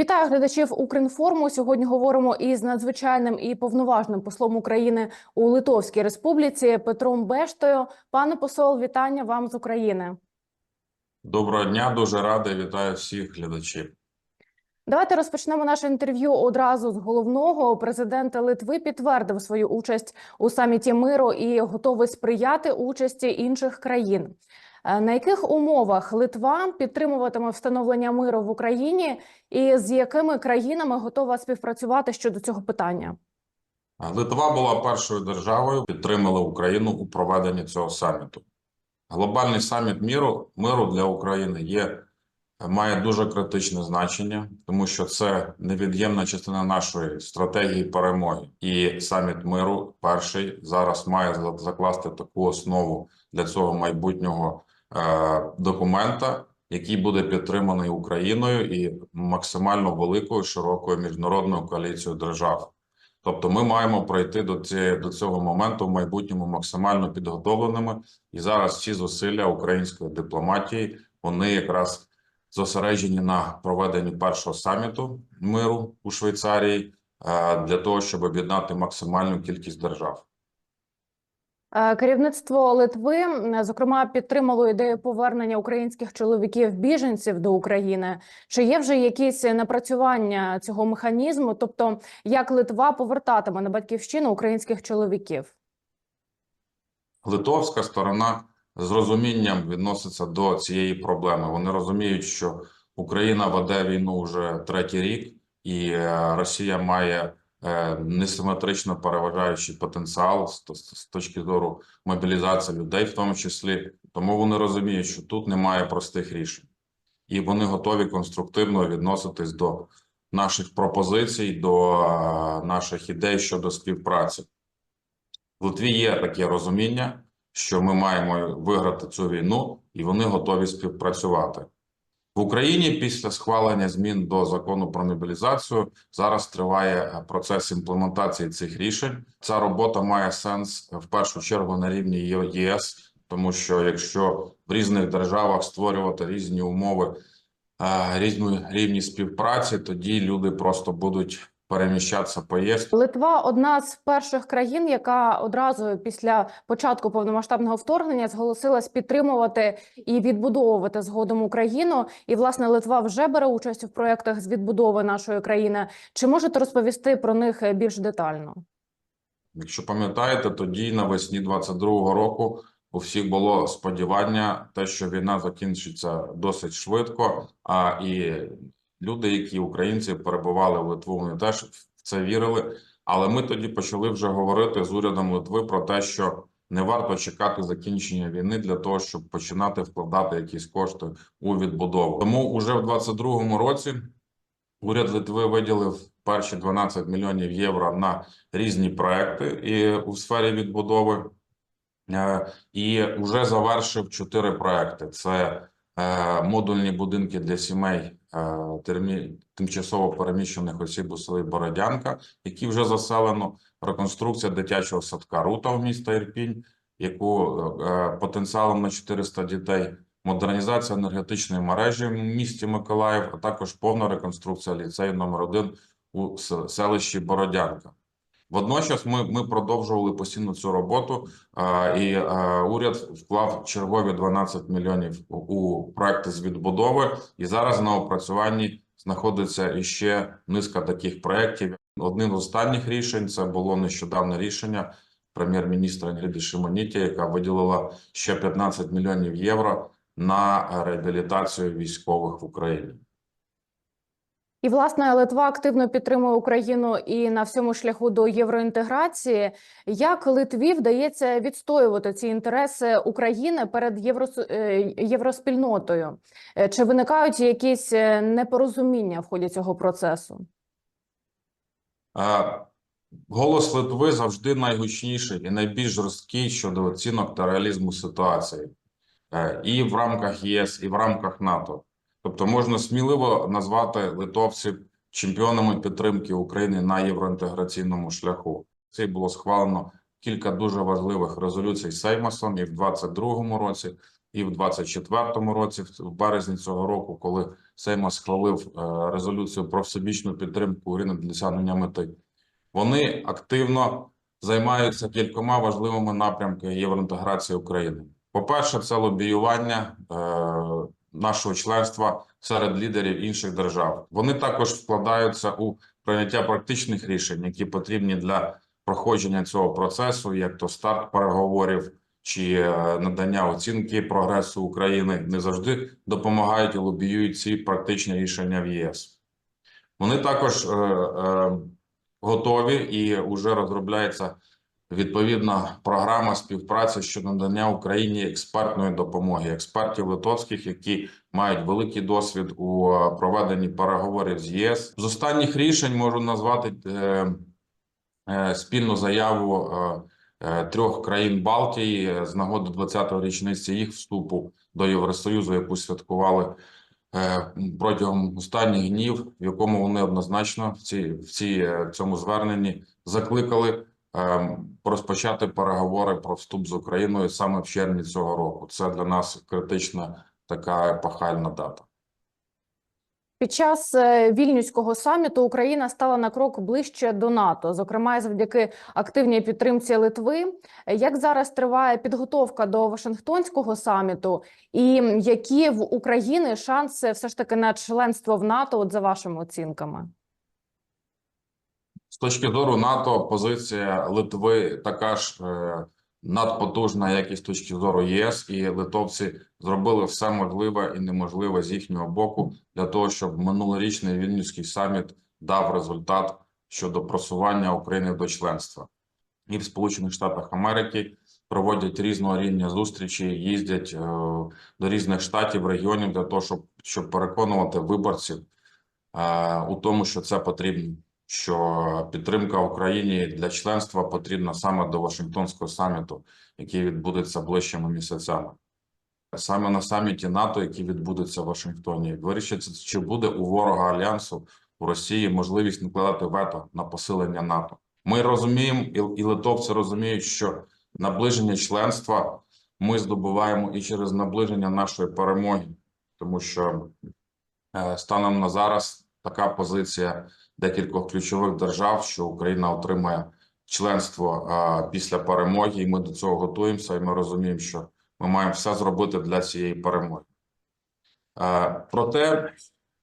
Вітаю глядачів Укрінформу. Сьогодні говоримо із надзвичайним і повноважним послом України у Литовській Республіці Петром Бештою. Пане посол, вітання вам з України. Доброго дня, дуже радий. Вітаю всіх глядачів. Давайте розпочнемо наше інтерв'ю одразу з головного. Президент Литви підтвердив свою участь у саміті миру і готовий сприяти участі інших країн. Е, На яких умовах Литва підтримуватиме встановлення миру в Україні, і з якими країнами готова співпрацювати щодо цього питання? Литва була першою державою, підтримала Україну у проведенні цього саміту. Глобальний саміт миру, миру для України є, має дуже критичне значення, тому що це невід'ємна частина нашої стратегії перемоги. І саміт миру перший зараз має закласти таку основу для цього майбутнього е, документа, який буде підтриманий Україною і максимально великою широкою міжнародною коаліцією держав. Тобто, ми маємо пройти до цієї до цього моменту в майбутньому максимально підготовленими, і зараз всі зусилля української дипломатії вони якраз зосереджені на проведенні першого саміту миру у Швейцарії е, для того, щоб об'єднати максимальну кількість держав. Е, Керівництво Литви, зокрема, підтримало ідею повернення українських чоловіків-біженців до України. Чи є вже якісь напрацювання цього механізму? Тобто, як Литва повертатиме на батьківщину українських чоловіків? Литовська сторона з розумінням відноситься до цієї проблеми. Вони розуміють, що Україна веде війну вже третій рік, і е, Росія має несиметрично переважаючий потенціал з точки зору мобілізації людей, в тому числі. Тому вони розуміють, що тут немає простих рішень, і вони готові конструктивно відноситись до наших пропозицій, до е, наших ідей щодо співпраці. В Литві є таке розуміння, що ми маємо виграти цю війну, і вони готові співпрацювати. В Україні після схвалення змін до закону про мобілізацію зараз триває е, процес імплементації цих рішень. Ця робота має сенс в першу чергу на рівні ЄС, тому що якщо в різних державах створювати різні умови, е, різні рівні співпраці, тоді люди просто будуть переміщатися по ЄС. Литва одна з перших країн, яка одразу після початку повномасштабного вторгнення зголосилась підтримувати і відбудовувати згодом Україну. І власне Литва вже бере участь у проєктах з відбудови нашої країни. Чи можете розповісти про них більш детально? Якщо пам'ятаєте, тоді навесні 22-го року у всіх було сподівання, те, що війна закінчиться досить швидко. А і люди, які українці перебували в Литву, вони теж в це вірили. Але ми тоді почали вже говорити з урядом Литви про те, що не варто чекати закінчення війни для того, щоб починати вкладати якісь кошти у відбудову. Тому уже в 22-му році уряд Литви виділив перші 12 мільйонів євро на різні проекти і у сфері відбудови. Е, І вже завершив чотири проекти: це модульні будинки для сімей е, тимчасово переміщених осіб у селі Бородянка, які вже заселено. Реконструкція дитячого садка Рута в міста Ірпінь, яку е, потенціалом на 400 дітей. Модернізація енергетичної мережі в місті Миколаїв, а також повна реконструкція ліцею номер 1 у селищі Бородянка. Водночас ми, ми продовжували постійно цю роботу, і уряд вклав чергові 12 мільйонів у, у проекти з відбудови. І зараз на опрацюванні знаходиться іще низка таких проєктів. Одним з останніх рішень це було нещодавне рішення прем'єр-міністра Інгриди Шимоніті, яка виділила ще 15 мільйонів євро на реабілітацію військових в Україні. І власне Литва активно підтримує Україну і на всьому шляху до євроінтеграції. Як Литві вдається відстоювати ці інтереси України перед єврос... е, євроспільнотою? Е, Чи виникають якісь е, непорозуміння в ході цього процесу? Е, Голос Литви завжди найгучніший і найбільш жорсткий щодо оцінок та реалізму ситуації і в рамках ЄС, і в рамках НАТО. Тобто можна сміливо назвати литовців чемпіонами підтримки України на євроінтеграційному шляху. Це було схвалено кілька дуже важливих резолюцій Сеймасом і в 22-му році, і в 24-му році, в- березні цього року, коли Сейм схвалив е, резолюцію про всебічну підтримку України для досягнення мети. Вони активно займаються кількома важливими напрямками євроінтеграції України. По-перше, це лобіювання е, нашого членства серед лідерів інших держав. Вони також вкладаються у прийняття практичних рішень, які потрібні для проходження цього процесу, як то старт переговорів чи е, надання оцінки прогресу України, не завжди допомагають і лобіюють ці практичні рішення в ЄС. Вони також е, е, готові і вже розробляється відповідна програма співпраці щодо надання Україні експертної допомоги, експертів литовських, які мають великий досвід у е, проведенні переговорів з ЄС. З останніх рішень можу назвати е, е, спільну заяву трьох країн Балтії з нагоди 20-ї річниці їх вступу до Євросоюзу, яку святкували протягом останніх днів, в якому вони однозначно в ці в ці в цьому зверненні закликали розпочати переговори про вступ з Україною саме в червні цього року. Це для нас критична така епохальна дата. Під час е, вільнюського саміту Україна стала на крок ближче до НАТО, зокрема завдяки активній підтримці Литви. Як зараз триває підготовка до Вашингтонського саміту, і які в України шанси все ж таки на членство в НАТО, от за вашими оцінками? З точки зору НАТО, позиція Литви така ж е, надпотужна, як і з точки зору ЄС, і литовці зробили все можливе і неможливе з їхнього боку для того, щоб минулорічний Вільнюський саміт дав результат щодо просування України до членства. І в Сполучених Штатах Америки проводять різного рівня зустрічі, їздять е, до різних штатів, регіонів для того, щоб, щоб переконувати виборців е, у тому, що це потрібно що підтримка Україні для членства потрібна саме до Вашингтонського саміту, який відбудеться ближчими місяцями. Саме на саміті НАТО, який відбудеться в Вашингтоні, вирішиться, чи буде у ворога альянсу у Росії можливість накладати вето на посилення НАТО. Ми розуміємо, і, литовці розуміють, що наближення членства ми здобуваємо і через наближення нашої перемоги, тому що е, станом на зараз така позиція декількох ключових держав, що Україна отримає членство після перемоги, і ми до цього готуємося, і ми розуміємо, що ми маємо все зробити для цієї перемоги. Проте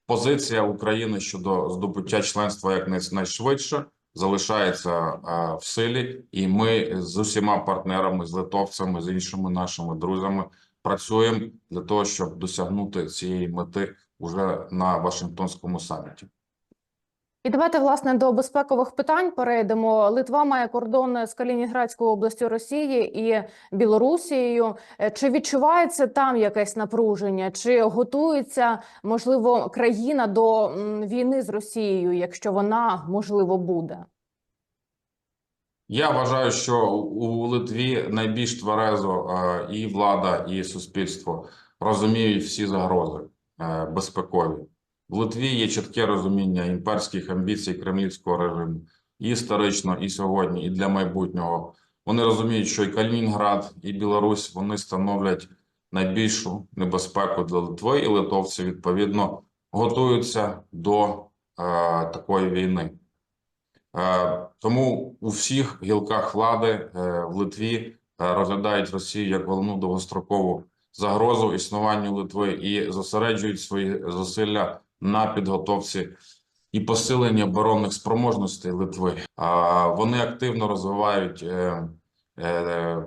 позиція України щодо здобуття членства як най- найшвидше залишається в силі, і ми з усіма партнерами, з литовцями, з іншими нашими друзями працюємо для того, щоб досягнути цієї мети уже на Вашингтонському саміті. І давайте власне до безпекових питань перейдемо. Литва має кордон з Калінінградською областю Росії і Білорусією. Е, Чи відчувається там якесь напруження? Чи готується можливо країна до війни з Росією, якщо вона можливо буде? Я вважаю, що у Литві найбільш тверезо е, і влада, і суспільство розуміють всі загрози е, безпекові. В Литві є чітке розуміння імперських амбіцій кремлівського режиму і історично, і сьогодні, і для майбутнього. Вони розуміють, що і Калінінград, і Білорусь вони становлять найбільшу небезпеку для Литви, і литовці відповідно готуються до е, такої війни. Е, Тому у всіх гілках влади е, в Литві е, розглядають Росію як головну довгострокову загрозу існуванню Литви і зосереджують свої зусилля на підготовці і посиленні оборонних спроможностей Литви. Вони активно розвивають е, е,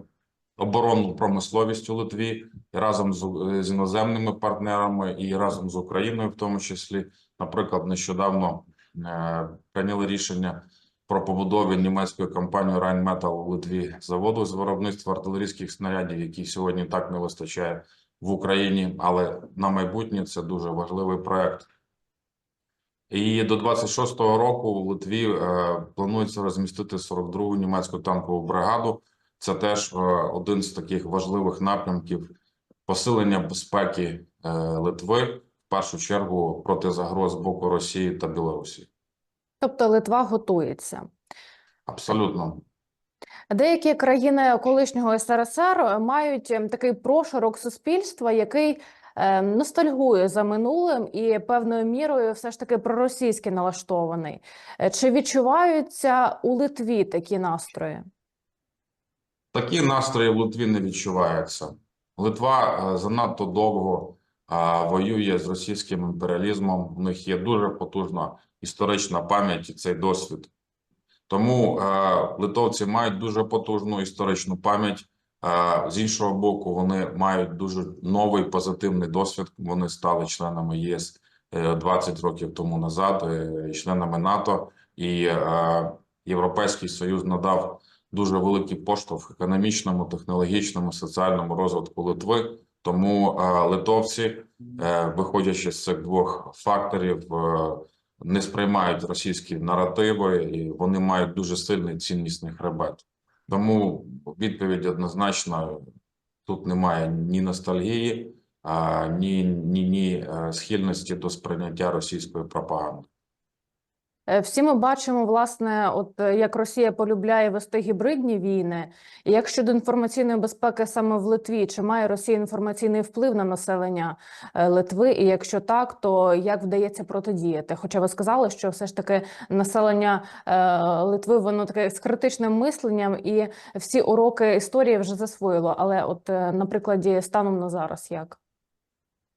оборонну промисловість у Литві разом з, з іноземними партнерами і разом з Україною, в тому числі. Наприклад, нещодавно е, прийняли рішення про побудові німецькою компанією Rheinmetall у Литві заводу з виробництва артилерійських снарядів, яких сьогодні так не вистачає в Україні, але на майбутнє це дуже важливий проект. І до 26-го року в Литві е, планується розмістити 42-гу німецьку танкову бригаду. Це теж е, один з таких важливих напрямків посилення безпеки е, Литви, в першу чергу проти загроз з боку Росії та Білорусі. Тобто Литва готується. Абсолютно. Деякі країни колишнього СРСР мають ем, такий прошарок суспільства, який ностальгує за минулим і певною мірою все ж таки проросійськи налаштований. Е, Чи відчуваються у Литві такі настрої? Такі настрої в Литві не відчуваються. Литва е, занадто довго е, воює з російським імперіалізмом. У них є дуже потужна історична пам'ять і цей досвід. Тому литовці мають дуже потужну історичну пам'ять. Е, з іншого боку, вони мають дуже новий позитивний досвід. Вони стали членами ЄС е, 20 років тому назад, е, членами НАТО, і е, Європейський Союз надав дуже великий поштовх економічному, технологічному, соціальному розвитку Литви. Тому е, литовці, е, виходячи з цих двох факторів, е, не сприймають російські наративи, і вони мають дуже сильний ціннісний хребет. Тому відповідь однозначно тут немає ні ностальгії, ні, ні, ні е, схильності до сприйняття російської пропаганди. Е, Всі ми бачимо, власне, от е, як Росія полюбляє вести гібридні війни. І як щодо інформаційної безпеки саме в Литві, чи має Росія інформаційний вплив на населення е, Литви? І якщо так, то як вдається протидіяти? Хоча ви сказали, що все ж таки населення Литви воно таке з критичним мисленням, і всі уроки історії вже засвоїло. Але, от на прикладі станом на зараз, як?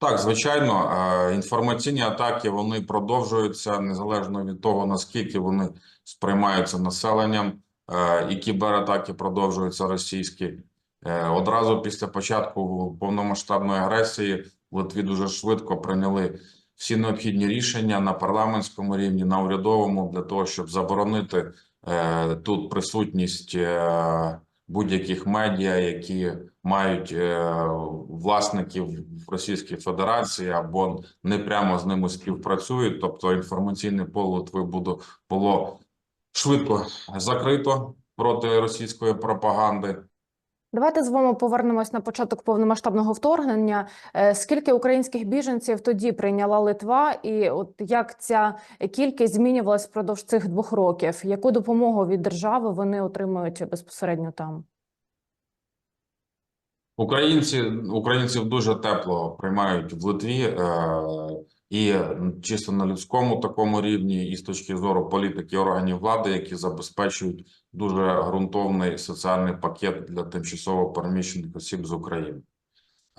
Так, звичайно, е, інформаційні атаки вони продовжуються незалежно від того, наскільки вони сприймаються населенням, е, і кібератаки продовжуються російські. Е, Одразу після початку повномасштабної агресії в Литві дуже швидко прийняли всі необхідні рішення на парламентському рівні, на урядовому для того, щоб заборонити тут присутність будь-яких медіа, які мають е, власників в Російській Федерації або не прямо з ними співпрацюють. Тобто інформаційне поле Литви буде було швидко закрито проти російської пропагаги. Давайте з вами повернемось на початок повномасштабного вторгнення. Е, Скільки українських біженців тоді прийняла Литва, і от як ця кількість змінювалась впродовж цих двох років? Яку допомогу від держави вони отримують безпосередньо там? Українці українців дуже тепло приймають в Литві, е, і чисто на людському такому рівні, і з точки зору політики органів влади, які забезпечують дуже ґрунтовний соціальний пакет для тимчасово переміщених осіб з України.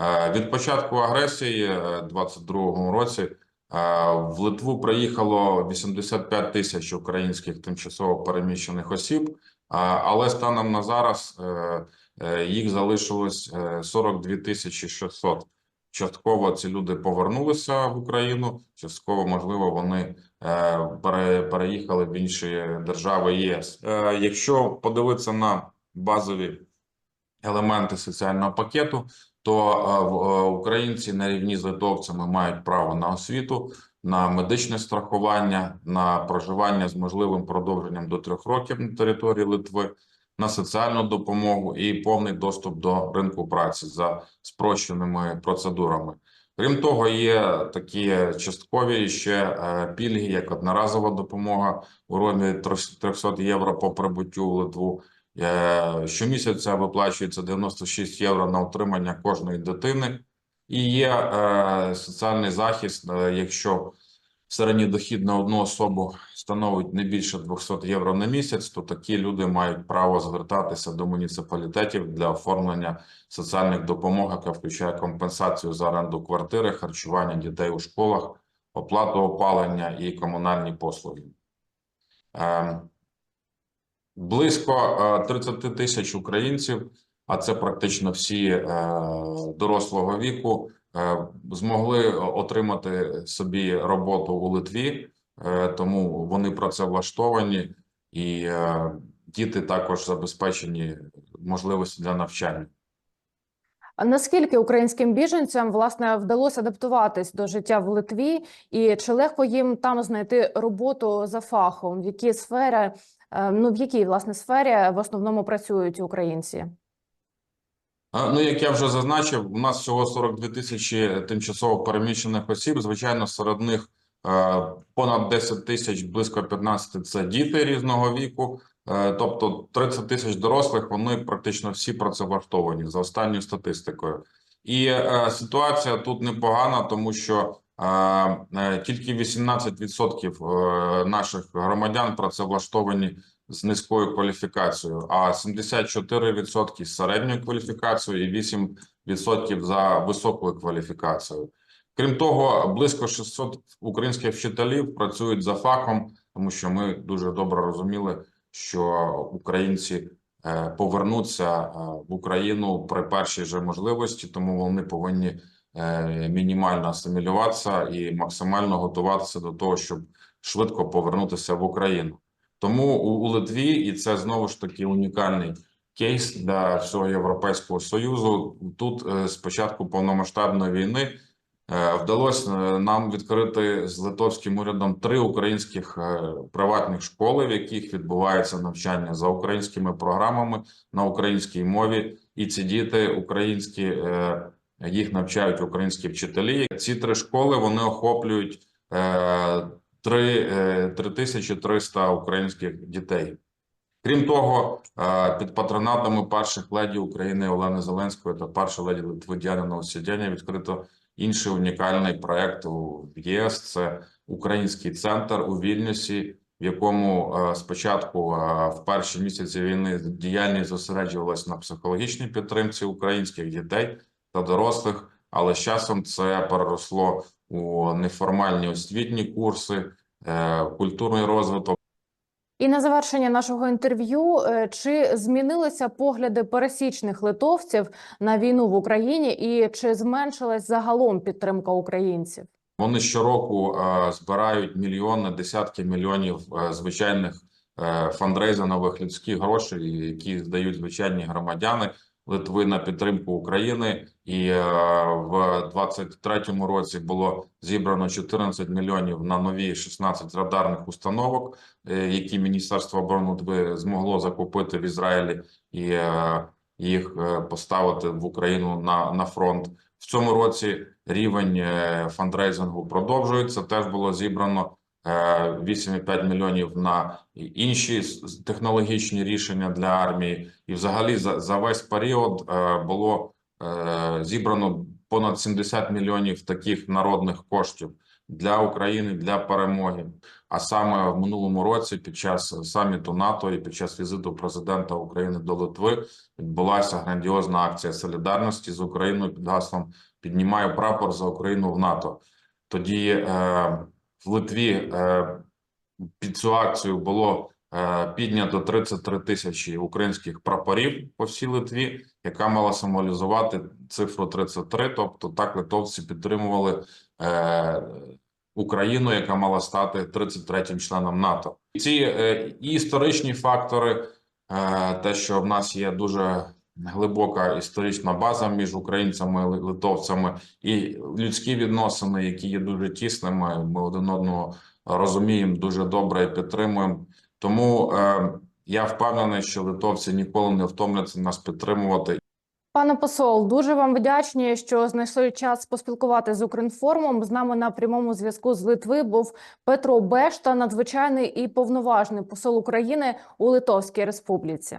Е, Від початку агресії е, 22-му році е, в Литву приїхало 85 тисяч українських тимчасово переміщених осіб, але станом на зараз е, е, їх залишилось е, 42 тисячі 600. Частково ці люди повернулися в Україну, частково, можливо, вони е, переїхали в інші держави ЄС. Е, Якщо подивитися на базові елементи соціального пакету, то е, українці на рівні з литовцями мають право на освіту, на медичне страхування, на проживання з можливим продовженням до трьох років на території Литви, на соціальну допомогу і повний доступ до ринку праці за спрощеними процедурами. Крім того, є такі часткові ще е, пільги, як одноразова допомога у розмірі 300 євро по прибуттю в Литву. Е, Щомісяця виплачується 96 євро на утримання кожної дитини, і є е, соціальний захист, якщо середній дохід на одну особу становить не більше 200 євро на місяць, то такі люди мають право звертатися до муніципалітетів для оформлення соціальних допомог, яка включає компенсацію за оренду квартири, харчування дітей у школах, оплату опалення і комунальні послуги. Е, Близько е, 30 тисяч українців, а це практично всі е, дорослого віку, е, змогли отримати собі роботу у Литві, е, тому вони працевлаштовані, і е, діти також забезпечені можливості для навчання. Наскільки українським біженцям власне вдалося адаптуватись до життя в Литві, і чи легко їм там знайти роботу за фахом? В якій сфері, е, ну в якій власне сфері в основному працюють українці? Ну, як я вже зазначив, у нас всього 42 тисячі тимчасово переміщених осіб. Звичайно, серед них е, понад 10 тисяч, близько 15 – це діти різного віку. Е, Тобто 30 тисяч дорослих, вони практично всі працевлаштовані за останньою статистикою. І е, ситуація тут непогана, тому що е, е, тільки 18% е, наших громадян працевлаштовані з низькою кваліфікацією, а 74% з середньою кваліфікацією і 8% за високою кваліфікацією. Крім того, близько 600 українських вчителів працюють за фахом, тому що ми дуже добре розуміли, що українці е, повернуться е, в Україну при першій же можливості, тому вони повинні е, мінімально асимілюватися і максимально готуватися до того, щоб швидко повернутися в Україну. Тому у, Литві, і це знову ж таки унікальний кейс для всього Європейського Союзу. Тут е, з початку повномасштабної війни е, вдалося е, нам відкрити з литовським урядом три українських е, приватних школи, в яких відбувається навчання за українськими програмами на українській мові, і ці діти українські е, їх навчають українські вчителі. Ці три школи вони охоплюють е, е, 3300 українських дітей. Крім того, е, під патронатами перших леді України Олени Зеленської та першої леді Литви Діани Новосідяння відкрито інший унікальний проект у ЄС. Це український центр у Вільнюсі, в якому е, спочатку е, в перші місяці війни діяльність зосереджувалась на психологічній підтримці українських дітей та дорослих, але з часом це переросло у неформальні освітні курси, е, культурний розвиток. І на завершення нашого інтерв'ю, е, чи змінилися погляди пересічних литовців на війну в Україні, і чи зменшилась загалом підтримка українців? Вони щороку е, збирають мільйони, десятки мільйонів звичайних фандрейзингових людських грошей, які здають звичайні громадяни Литви на підтримку України. І е, в 23-му році було зібрано 14 мільйонів на нові 16 радарних установок, е, які Міністерство оборони Литви змогло закупити в Ізраїлі і е, їх поставити в Україну на, на фронт. В цьому році рівень фандрейзингу продовжується. Теж було зібрано 8,5 мільйонів на інші технологічні рішення для армії. І взагалі за, за весь період е, було е, зібрано понад 70 мільйонів таких народних коштів для України для перемоги. А саме в минулому році, під час саміту НАТО і під час візиту президента України до Литви, відбулася грандіозна акція солідарності з Україною під гаслом піднімаю прапор за Україну в НАТО. Тоді е, в Литві е, під цю акцію було е, піднято 33 тисячі українських прапорів по всій Литві, яка мала символізувати цифру 33. Тобто так литовці підтримували е, Україну, яка мала стати 33-м членом НАТО. Ці історичні фактори, те, що в нас є дуже глибока історична база між українцями литовцями, і людські відносини, які є дуже тісними. Ми один одного розуміємо дуже добре і підтримуємо. Тому е, я впевнений, що литовці ніколи не втомляться нас підтримувати. Пане посол, дуже вам вдячні, що знайшли час поспілкувати з Укрінформом. З нами на прямому зв'язку з Литви був Петро Бешта, надзвичайний і повноважний посол України у Литовській Республіці.